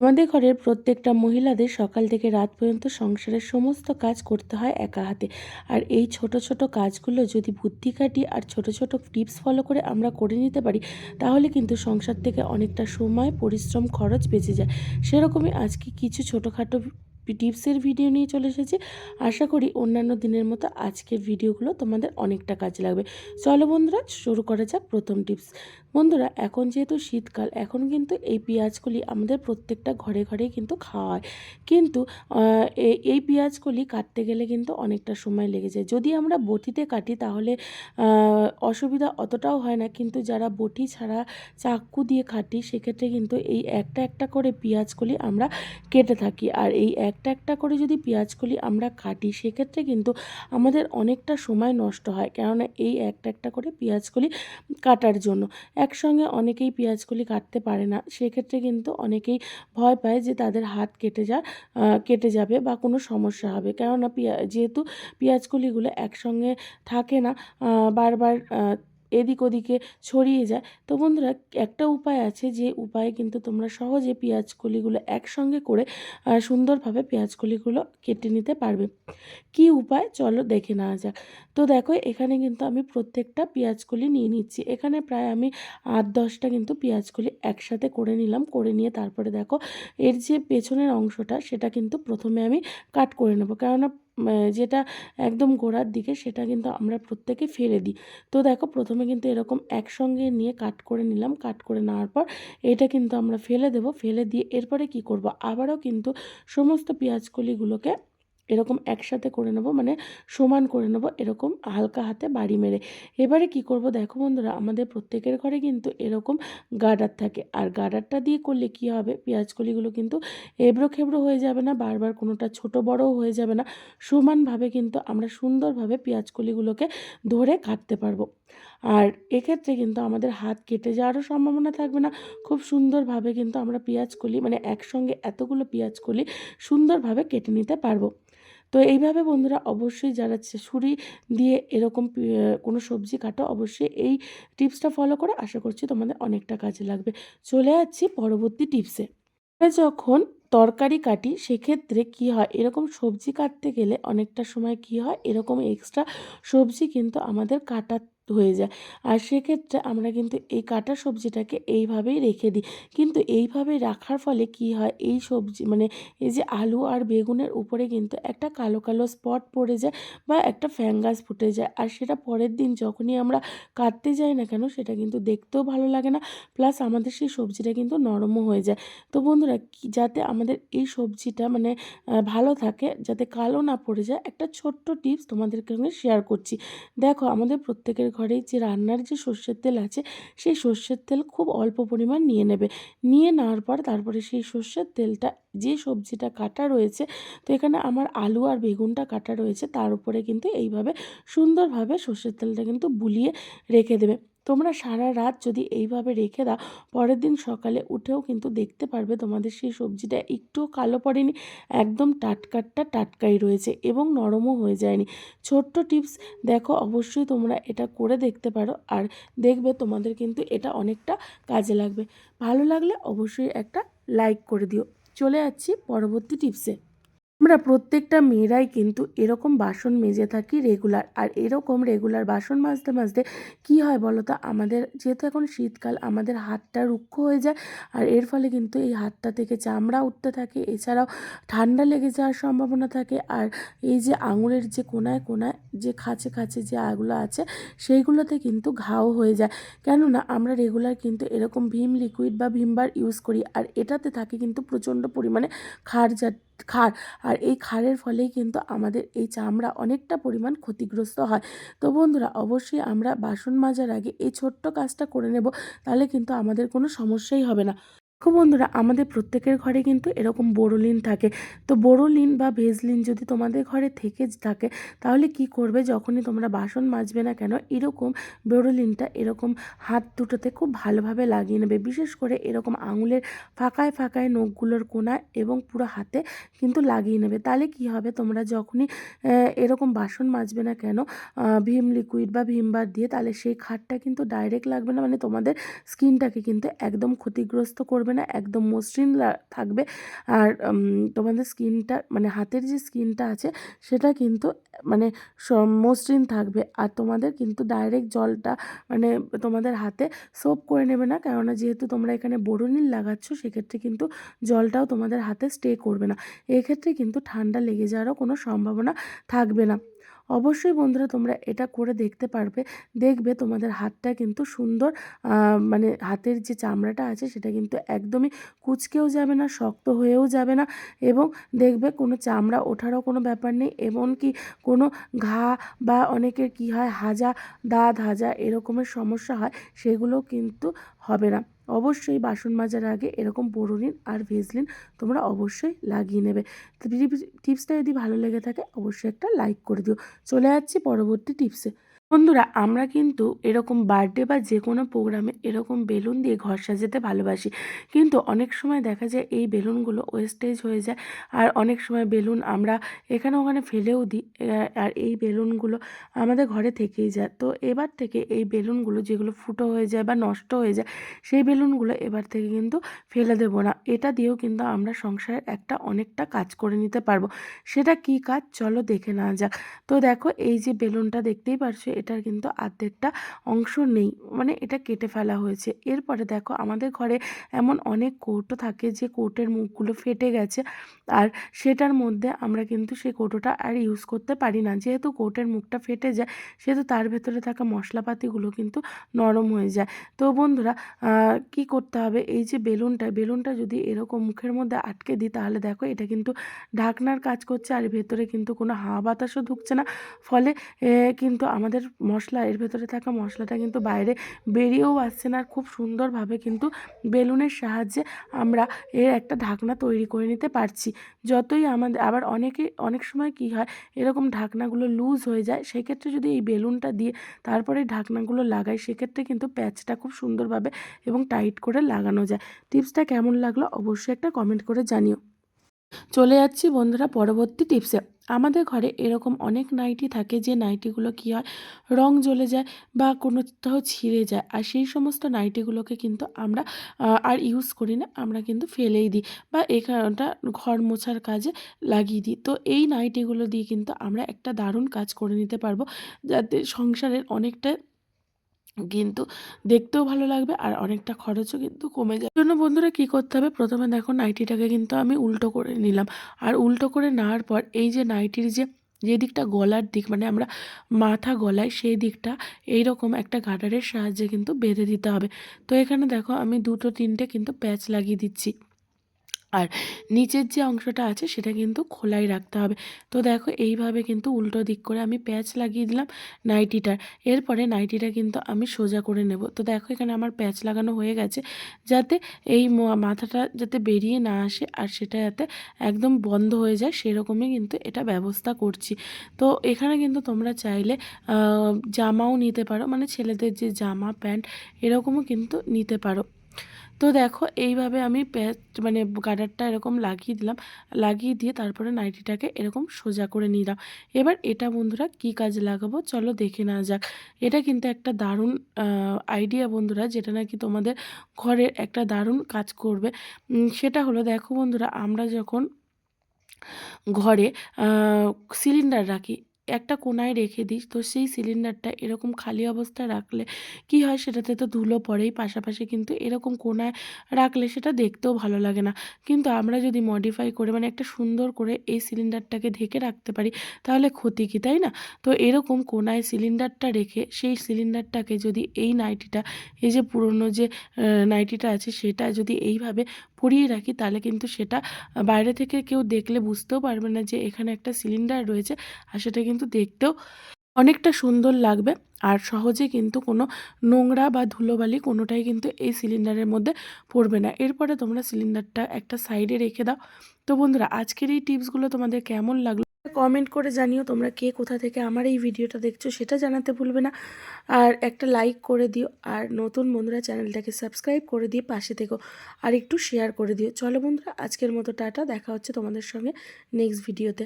আমাদের ঘরের প্রত্যেকটা মহিলাদের সকাল থেকে রাত পর্যন্ত সংসারের সমস্ত কাজ করতে হয় একা হাতে। আর এই ছোট ছোট কাজগুলো যদি বুদ্ধি কাটি আর ছোট ছোট টিপস ফলো করে আমরা করে নিতে পারি, তাহলে কিন্তু সংসার থেকে অনেকটা সময়, পরিশ্রম, খরচ বেঁচে যায়। সেরকমই আজকে কিছু ছোটোখাটো টিপসের ভিডিও নিয়ে চলে এসেছি। আশা করি অন্যান্য দিনের মতো আজকের ভিডিওগুলো তোমাদের অনেকটা কাজে লাগবে। চলো বন্ধুরা, শুরু করা যাক প্রথম টিপস। বন্ধুরা, এখন যেহেতু শীতকাল, এখন কিন্তু এই পেঁয়াজগুলি আমাদের প্রত্যেকটা ঘরে ঘরেই কিন্তু খাওয়া হয়। কিন্তু এই পেঁয়াজগুলি কাটতে গেলে কিন্তু অনেকটা সময় লেগে যায়। যদি আমরা বটিতে কাটি তাহলে অসুবিধা অতটাও হয় না। কিন্তু যারা বটি ছাড়া চাকু দিয়ে কাটি সেক্ষেত্রে কিন্তু এই একটা একটা করে পেঁয়াজগুলি আমরা কেটে থাকি। আর এই একটা একটা করে যদি পেঁয়াজগুলি আমরা কাটি, সেক্ষেত্রে কিন্তু আমাদের অনেকটা সময় নষ্ট হয়। কেননা এই একটা একটা করে পেঁয়াজগুলি কাটার জন্য। একসঙ্গে অনেকেই পেঁয়াজকলি কাটতে পারে না, সেক্ষেত্রে কিন্তু অনেকেই ভয় পায় যে তাদের হাত কেটে যা কেটে যাবে বা কোনো সমস্যা হবে। কেননা পেঁয়া, যেহেতু পেঁয়াজকলিগুলো একসঙ্গে থাকে না বারবার এদিক ওদিকে ছড়িয়ে যায়। তো বন্ধুরা, একটা উপায় আছে যে উপায়ে কিন্তু তোমরা সহজে পেঁয়াজ কলিগুলো একসঙ্গে করে সুন্দরভাবে পেঁয়াজ কলিগুলো কেটে নিতে পারবে। কি উপায়? চলো দেখে নেওয়া যাক। তো দেখো, এখানে কিন্তু আমি প্রত্যেকটা পেঁয়াজকলি নিয়ে নিচ্ছি। এখানে প্রায় আমি আট দশটা কিন্তু পেঁয়াজকলি একসাথে করে নিলাম, করে নিয়ে তারপরে দেখো, এর যে পেছনের অংশটা সেটা কিন্তু প্রথমে আমি কাট করে নেব। কেননা যেটা একদম গোড়ার দিকে সেটা কিন্তু আমরা প্রত্যেকে ফেলে দিই। তো দেখো প্রথমে কিন্তু এরকম একসঙ্গে নিয়ে কাট করে নিলাম, কাট করে নেওয়ার পর এটা কিন্তু আমরা ফেলে দেব, ফেলে দিয়ে এরপরে কি করব? আবারও কিন্তু সমস্ত পেঁয়াজকলিগুলোকে এরকম একসাথে করে নেব মানে সমান করে নেব এরকম হালকা হাতে বাড়ি মেরে। এবারে কি করব দেখো বন্ধুরা, আমাদের প্রত্যেকের ঘরে কিন্তু এরকম গার্ডার থাকে। আর গার্ডারটা দিয়ে করলে কি হবে? পেঁয়াজকলিগুলো কিন্তু এবড়ো খেবড়ো হয়ে যাবে না, বারবার কোনোটা ছোট বড়ও হয়ে যাবে না। সমানভাবে কিন্তু আমরা সুন্দরভাবে পেঁয়াজকলিগুলোকে ধরে কাটতে পারব। আর এক্ষেত্রে কিন্তু আমাদের হাত কেটে যাওয়ারও সম্ভাবনা থাকবে না। খুব সুন্দরভাবে কিন্তু আমরা পেঁয়াজকলি মানে একসঙ্গে এতগুলো পেঁয়াজকলি সুন্দরভাবে কেটে নিতে পারব। তো এইভাবে বন্ধুরা অবশ্যই যারা ছুরি দিয়ে এরকম কোনো সবজি কাটো, অবশ্যই এই টিপসটা ফলো করে। আশা করছি তোমাদের অনেকটা কাজে লাগবে। চলে যাচ্ছি পরবর্তী টিপসে। যখন তরকারি কাটি, সেক্ষেত্রে কি হয়? এরকম সবজি কাটতে গেলে অনেকটা সময় কি হয়? এরকম এক্সট্রা সবজি কিন্তু আমাদের কাটা হয়ে যায়। আর সেক্ষেত্রে আমরা কিন্তু এই কাটা সবজিটাকে এইভাবেই রেখে দিই। কিন্তু এইভাবে রাখার ফলে কি হয়? এই সবজি মানে এই যে আলু আর বেগুনের উপরে কিন্তু একটা কালো কালো স্পট পড়ে যায় বা একটা ফ্যাঙ্গাস ফুটে যায়। আর সেটা পরের দিন যখনই আমরা কাটতে যাই না কেন, সেটা কিন্তু দেখতেও ভালো লাগে না। প্লাস আমাদের সেই সবজিটা কিন্তু নরমও হয়ে যায়। তো বন্ধুরা যাতে আমাদের এই সবজিটা মানে ভালো থাকে, যাতে কালো না পড়ে যায়, একটা ছোট্ট টিপস তোমাদের সঙ্গে শেয়ার করছি। দেখো, আমাদের প্রত্যেকের ঘরেই যে রান্নার যে সর্ষের তেল আছে, সেই সর্ষের তেল খুব অল্প পরিমাণ নিয়ে নেবে। নিয়ে নেওয়ার পর তারপরে সেই সর্ষের তেলটা, যে সবজিটা কাটা রয়েছে, তো এখানে আমার আলু আর বেগুনটা কাটা রয়েছে, তার উপরে কিন্তু এইভাবে সুন্দরভাবে সর্ষের তেলটা কিন্তু বুলিয়ে রেখে দেবে। তোমরা সারা রাত যদি এইভাবে রেখে দাও, পরের দিন সকালে উঠেও কিন্তু দেখতে পারবে তোমাদের সেই সবজিটা একটুও কালো পড়েনি, একদম টাটকাটটা টাটকাই রয়েছে এবং নরমও হয়ে যায়নি। ছোট্ট টিপস, দেখো অবশ্যই তোমরা এটা করে দেখতে পারো আর দেখবে তোমাদের কিন্তু এটা অনেকটা কাজে লাগবে। ভালো লাগলে অবশ্যই একটা লাইক করে দিও। চলে যাচ্ছি পরবর্তী টিপসে। আমরা প্রত্যেকটা মেয়েরাই কিন্তু এরকম বাসন মেজে থাকি রেগুলার আর এরকম রেগুলার বাসন মাজতে মাজতে কি হয় বলো তো? আমাদের যেহেতু এখন শীতকাল, আমাদের হাতটা রুক্ষ হয়ে যায়। আর এর ফলে কিন্তু এই হাতটা থেকে চামড়া উঠতে থাকে। এছাড়াও ঠান্ডা লেগে যাওয়ার সম্ভাবনা থাকে। আর এই যে আঙুলের যে কোনায় কোনায় যে খাঁচে খাঁচে যে আগুলো আছে, সেইগুলোতে কিন্তু ঘাও হয়ে যায়। কেননা আমরা রেগুলার কিন্তু এরকম ভীম লিকুইড বা ভীমবার ইউজ করি। আর এটাতে থাকে কিন্তু প্রচণ্ড পরিমাণে যা ক্ষার আর এই ক্ষারের ফলেই কিন্তু আমাদের এই চামড়া অনেকটা পরিমাণ ক্ষতিগ্রস্ত হয়। তো বন্ধুরা, অবশ্যই আমরা বাসন মাজার আগে এই ছোট্ট কাজটা করে নেব, তাহলে কিন্তু আমাদের কোনো সমস্যাই হবে না। দেখো বন্ধুরা, আমাদের প্রত্যেকের ঘরে কিন্তু এরকম বোরোলিন থাকে। তো বোরোলিন বা ভেজলিন যদি তোমাদের ঘরে থেকে থাকে, তাহলে কি করবে? যখনই তোমরা বাসন মাজবে না কেন, এরকম বোরোলিনটা এরকম হাত দুটোতে খুব ভালোভাবে লাগিয়ে নেবে। বিশেষ করে এরকম আঙুলের ফাঁকায় ফাঁকায় নখগুলোর কোনায় এবং পুরো হাতে কিন্তু লাগিয়ে নেবে। তাহলে কি হবে? তোমরা যখনই এরকম বাসন মাজবে না কেন ভীম লিকুইড বা ভীম বার দিয়ে, তাহলে সেই খাটটা কিন্তু ডাইরেক্ট লাগবে না। মানে তোমাদের স্কিনটাকে কিন্তু একদম ক্ষতিগ্রস্ত করবে করবে না, একদম মসৃণ থাকবে। আর তোমাদের স্কিনটা মানে হাতের যে স্কিনটা আছে, সেটা কিন্তু মানে মসৃণ থাকবে। আর তোমাদের কিন্তু ডাইরেক্ট জলটা মানে তোমাদের হাতে সোপ করে নেবে না, কেননা যেহেতু তোমরা এখানে বোরোনিল লাগাচ্ছ, সেক্ষেত্রে কিন্তু জলটাও তোমাদের হাতে স্টে করবে না। এক্ষেত্রে কিন্তু ঠান্ডা লেগে যাওয়ারও কোনো সম্ভাবনা থাকবে না। অবশ্যই বন্ধুরা তোমরা এটা করে দেখতে পারবে। দেখবে তোমাদের হাতটা কিন্তু সুন্দর মানে হাতের যে চামড়াটা আছে সেটা কিন্তু একদমই কুচকেও যাবে না, শক্ত হয়েও যাবে না এবং দেখবে কোনো চামড়া ওঠারও কোনো ব্যাপার নেই এমনকি কোনো ঘা বা অনেকের কি হয় হাজা, দাঁত হাজা এরকমের সমস্যা হয় সেগুলো কিন্তু হবে না। অবশ্যই বাসন মাজার আগে এরকম বোরোলিন আর ভেজলিন তোমরা অবশ্যই লাগিয়ে নেবে। টিপসটা যদি ভালো লেগে থাকে অবশ্যই একটা লাইক করে দিও। চলে যাচ্ছি পরবর্তী টিপসে। বন্ধুরা, আমরা কিন্তু এরকম বার্থডে বা যে কোনো প্রোগ্রামে এরকম বেলুন দিয়ে ঘর সাজাতে ভালোবাসি। কিন্তু অনেক সময় দেখা যায় এই বেলুনগুলো ওয়েস্টেজ হয়ে যায়। আর অনেক সময় বেলুন আমরা এখানে ওখানে ফেলেও দিই আর এই বেলুনগুলো আমাদের ঘরে থেকেই যায়। তো এবার থেকে এই বেলুনগুলো যেগুলো ফুটো হয়ে যায় বা নষ্ট হয়ে যায়, সেই বেলুনগুলো এবার থেকে কিন্তু ফেলে দেবো না। এটা দিয়েও কিন্তু আমরা সংসারের একটা অনেকটা কাজ করে নিতে পারব। সেটা কি কাজ? চলো দেখে না যাক। তো দেখো, এই যে বেলুনটা দেখতেই পারছ এটার কিন্তু অর্ধেকটা অংশ নেই। মানে এটা কেটে ফেলা হয়েছে। এরপরে দেখো, আমাদের ঘরে এমন অনেক কৌটো থাকে যে কৌটের মুখগুলো ফেটে গেছে আর সেটার মধ্যে আমরা কিন্তু সেই কৌটোটা আর ইউজ করতে পারি না। যেহেতু কৌটের মুখটা ফেটে যায়, সেহেতু তার ভেতরে থাকা মশলাপাতিগুলো কিন্তু নরম হয়ে যায়। তো বন্ধুরা কি করতে হবে? এই যে বেলুনটা বেলুনটা যদি এরকম মুখের মধ্যে আটকে দিই, তাহলে দেখো এটা কিন্তু ঢাকনার কাজ করছে আর ভেতরে কিন্তু কোনো হাওয়া বাতাসও ঢুকছে না। ফলে কিন্তু আমাদের মশলা, এর ভেতরে থাকা মশলাটা কিন্তু বাইরে বেরিয়েও আসছে না। আর খুব সুন্দরভাবে কিন্তু বেলুনের সাহায্যে আমরা এর একটা ঢাকনা তৈরি করে নিতে পারছি। যতই আমাদের, আবার অনেকে, অনেক সময় কি হয়, এরকম ঢাকনাগুলো লুজ হয়ে যায়, সেক্ষেত্রে যদি এই বেলুনটা দিয়ে তারপরে ঢাকনাগুলো লাগাই, সেক্ষেত্রে কিন্তু প্যাচটা খুব সুন্দরভাবে এবং টাইট করে লাগানো যায়। টিপসটা কেমন লাগল অবশ্যই একটা কমেন্ট করে জানিও। চলে যাচ্ছি বন্ধুরা পরবর্তী টিপসে। আমাদের ঘরে এরকম অনেক নাইটি থাকে যে নাইটিগুলো কী হয়? রং জ্বলে যায় বা কোনোটাও ছিঁড়ে যায়। আর সেই সমস্ত নাইটিগুলোকে কিন্তু আমরা আর ইউজ করি না। আমরা কিন্তু ফেলেই দিই বা এখানটা ঘর মোছার কাজে লাগিয়ে দিই। তো এই নাইটিগুলো দিয়ে কিন্তু আমরা একটা দারুণ কাজ করে নিতে পারব। যাতে সংসারের অনেকটা কিন্তু দেখতেও ভালো লাগবে আর অনেকটা খরচও কিন্তু কমে যায়। জন্য বন্ধুরা কি করতে হবে? প্রথমে দেখো নাইটিটাকে কিন্তু আমি উল্টো করে নিলাম। আর উল্টো করে নেওয়ার পর এই যে নাইটির যে যে দিকটা গলার দিক মানে আমরা মাথা গলায় সেই দিকটা এই রকম একটা গার্ডারের সাহায্যে কিন্তু বেঁধে দিতে হবে। তো এখানে দেখো আমি দুটো তিনটে কিন্তু প্যাচ লাগিয়ে দিচ্ছি। আর নিচের যে অংশটা আছে সেটা কিন্তু খোলাই রাখতে হবে। তো দেখো এইভাবে কিন্তু উল্টো দিক করে আমি প্যাচ লাগিয়ে দিলাম নাইটিটার। এরপরে নাইটিটা কিন্তু আমি সোজা করে নেব। তো দেখো এখানে আমার প্যাচ লাগানো হয়ে গেছে যাতে এই মাথাটা যাতে বেরিয়ে না আসে আর সেটা যাতে একদম বন্ধ হয়ে যায় সেরকমই কিন্তু এটা ব্যবস্থা করছি। তো এখানে কিন্তু তোমরা চাইলে জামাও নিতে পারো। মানে ছেলেদের যে জামা, প্যান্ট এরকমও কিন্তু নিতে পারো। তো দেখো, এইভাবে আমি প্যাচ মানে গার্ডারটা এরকম লাগিয়ে দিলাম। লাগিয়ে দিয়ে তারপরে নাইটিটাকে এরকম সোজা করে নিলাম এবার এটা বন্ধুরা কি কাজে লাগাবো চলো দেখে না যাক। এটা কিন্তু একটা দারুণ আইডিয়া বন্ধুরা, যেটা নাকি তোমাদের ঘরের একটা দারুণ কাজ করবে। সেটা হলো দেখো বন্ধুরা, আমরা যখন ঘরে সিলিন্ডার রাখি একটা কোনায় রেখে দিই তো সেই সিলিন্ডারটা এরকম খালি অবস্থায় রাখলে কি হয়? সেটাতে তো ধুলো পড়েই। পাশাপাশি কিন্তু এরকম কোনায় রাখলে সেটা দেখতেও ভালো লাগে না। কিন্তু আমরা যদি মডিফাই করে মানে একটা সুন্দর করে এই সিলিন্ডারটাকে ঢেকে রাখতে পারি, তাহলে ক্ষতি কি, তাই না? তো এরকম কোনায় সিলিন্ডারটা রেখে সেই সিলিন্ডারটাকে যদি এই নাইটিটা এই যে পুরনো যে নাইটিটা আছে, সেটা যদি এইভাবে পরিয়ে রাখি, তাহলে কিন্তু সেটা বাইরে থেকে কেউ দেখলে বুঝতেও পারবে না যে এখানে একটা সিলিন্ডার রয়েছে, আর সেটা কিন্তু দেখতেও অনেকটা সুন্দর লাগবে। আর সহজে কিন্তু কোনো নোংরা বা ধুলোবালি কোনোটাই কিন্তু এই সিলিন্ডারের মধ্যে পড়বে না। এরপরে তোমরা সিলিন্ডারটা একটা সাইডে রেখে দাও। তো বন্ধুরা, আজকের এই টিপসগুলো তোমাদের কেমন লাগল? কমেন্ট করে জানিও তোমরা কে কোথা থেকে আমার এই ভিডিওটা দেখছ, সেটা জানাতে ভুলবে না। আর একটা লাইক করে দিও। আর নতুন বন্ধুরা, চ্যানেলটাকে সাবস্ক্রাইব করে দিয়ে পাশে থেকো। আর একটু শেয়ার করে দিও। চলো বন্ধুরা, আজকের মতো টাটা। দেখা হচ্ছে তোমাদের সঙ্গে নেক্সট ভিডিওতে।